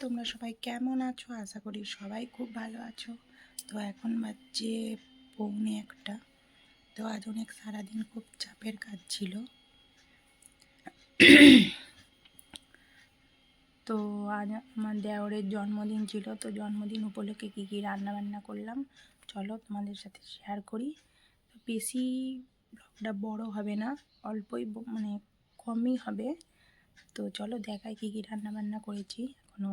তোমরা সবাই কেমন আছো? আশা করি সবাই খুব ভালো আছো। তো এখন বাজছে পৌনে একটা। তো আজ অনেক সারাদিন খুব চাপের কাজ ছিল। তো আজ আমার দেওরের জন্মদিন ছিল। তো জন্মদিন উপলক্ষে কী কী রান্না বান্না করলাম, চলো তোমাদের সাথে শেয়ার করি। বেশি ব্লগটা বড় হবে না, অল্পই মানে কমই হবে। তো চলো দেখাই কী কী রান্নাবান্না করেছি। এখনও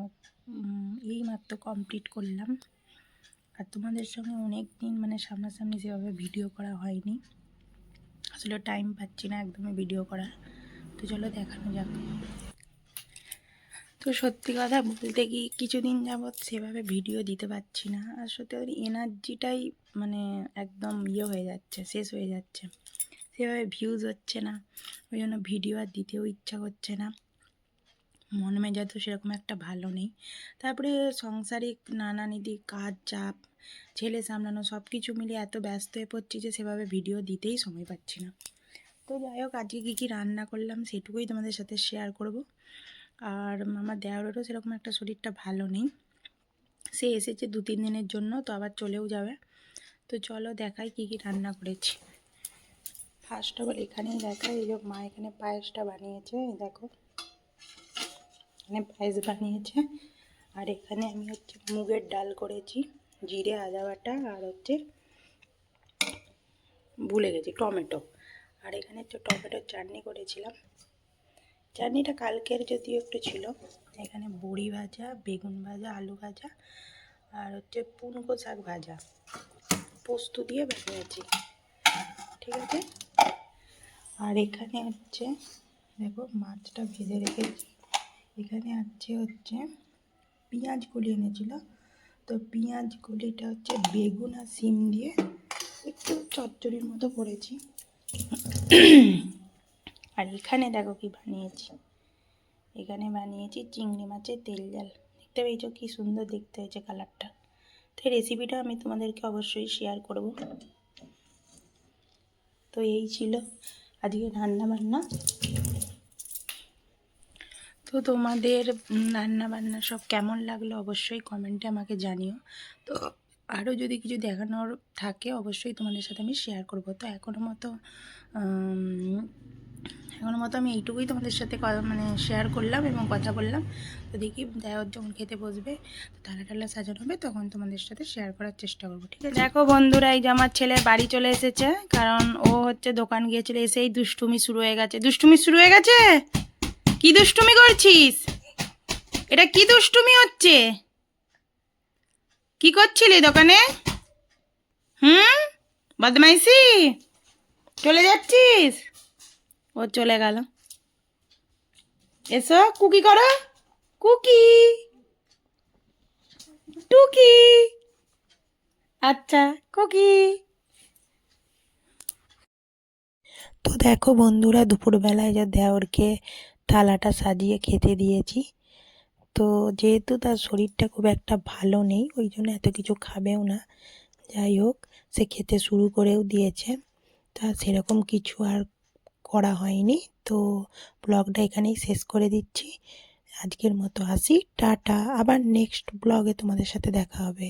এই মাত্র কমপ্লিট করলাম। আর তোমাদের সঙ্গে অনেক দিন মানে সামনাসামনি সেভাবে ভিডিও করা হয়নি। আসলে টাইম পাচ্ছি না একদমই ভিডিও করার। তো চলো দেখানো যাক। তো সত্যি কথা বলতে কি, কিছুদিন যাবৎ সেভাবে ভিডিও দিতে পারছি না। আর সত্যি এনার্জিটাই মানে একদম ইয়ে হয়ে যাচ্ছে, শেষ হয়ে যাচ্ছে। সেভাবে ভিউজ হচ্ছে না। ওই জন্য ভিডিও আর দিতেও ইচ্ছা করছে না। মন মেজাজ তো সেরকম একটা ভালো নেই। তারপরে সংসারিক নানানিধি কাজ, চাপ, ছেলে সামলানো সব কিছু মিলিয়ে এত ব্যস্ত হয়ে পড়ছি যে সেভাবে ভিডিও দিতেই সময় পাচ্ছি না। তো যাই হোক, আজকে কী কী রান্না করলাম সেটুকুই তোমাদের সাথে শেয়ার করব। আর আমার দেওরেরও সেরকম একটা শরীরটা ভালো নেই। সে এসেছে দু তিন দিনের জন্য, তো আবার চলেও যাবে। তো চলো দেখাই কী কী রান্না করেছি। ফার্স্ট অফ অল এখানেই দেখাই এই যে মা এখানে পায়েসটা বানিয়েছে দেখো। এখানে পায়েস বানিয়েছে। আর এখানে আমি হচ্ছে মুগের ডাল করেছি, জিরে, আদা বাটা আর হচ্ছে ভুলে গেছি, টমেটো। আর এখানে হচ্ছে টমেটোর চাটনি করেছিলাম। চাটনিটা কালকের যদিও একটু ছিল, এখানে বড়ি ভাজা, বেগুন ভাজা, আলু ভাজা আর হচ্ছে পুনকো শাক ভাজা। পোস্ত দিয়ে বানিয়েছি। ঠিক আছে? আর এখানে হচ্ছে, দেখো মাছটা ভেজে রেখেছি। এখানে আছে হচ্ছে পেঁয়াজ কলি এনেছিল। তো পেঁয়াজ কলিটা হচ্ছে বেগুন আর সিম দিয়ে একটু চচ্চড়ির মতো করেছি। আর এখানে দেখো কি বানিয়েছি। এখানে বানিয়েছি চিংড়ি মাছের তেল জাল। দেখতে পেয়েছ কি সুন্দর দেখতে হয়েছে কালারটা। তো রেসিপিটা আমি তোমাদেরকে অবশ্যই শেয়ার করব। তো এই ছিল আজকে রান্নাবান্না? তো তোমাদের রান্না বান্না সব কেমন লাগল অবশ্যই কমেন্টে আমাকে জানিও। তো আরও যদি কিছু দেখানোর থাকে, অবশ্যই তোমাদের সাথে আমি শেয়ার করব। তো এখনও মতো এখনও মতো আমি এইটুকুই তোমাদের সাথে মানে শেয়ার করলাম এবং কথা বললাম। তো দেখি দেওয়ার যখন খেতে বসবে, তো থালা টালা সাজানো হবে, তখন তোমাদের সাথে শেয়ার করার চেষ্টা করব, ঠিক আছে? দেখো বন্ধুরা, এই যে আমার ছেলে বাড়ি চলে এসেছে, কারণ ও হচ্ছে দোকান গিয়েছিল, এসেই দুষ্টুমি শুরু হয়ে গেছে। দুষ্টুমি শুরু হয়ে গেছে? কি দুষ্টুমি করছিস? এটা কি দুষ্টুমি হচ্ছে? কি করছিলি দোকানে? হুম? বদমাইশি? চলে যাচ্ছিস? ও চলে গেল। এসো, কুকি করো। কুকি। টুকি। আচ্ছা কুকি। তো দেখো বন্ধুরা, দুপুরবেলায় যা দেওরকে থালাটা সাজিয়ে খেতে দিয়েছি। তো যেহেতু তার শরীরটা খুব একটা ভালো নেই, ওই জন্য এত কিছু খাবেও না। যাই হোক, সে খেতে শুরু করেও দিয়েছে। তা সেরকম কিছু আর করা হয়নি। তো ব্লগটা এখানেই শেষ করে দিচ্ছি। আজকের মতো আসি। টাটা। আবার নেক্সট ব্লগে তোমাদের সাথে দেখা হবে।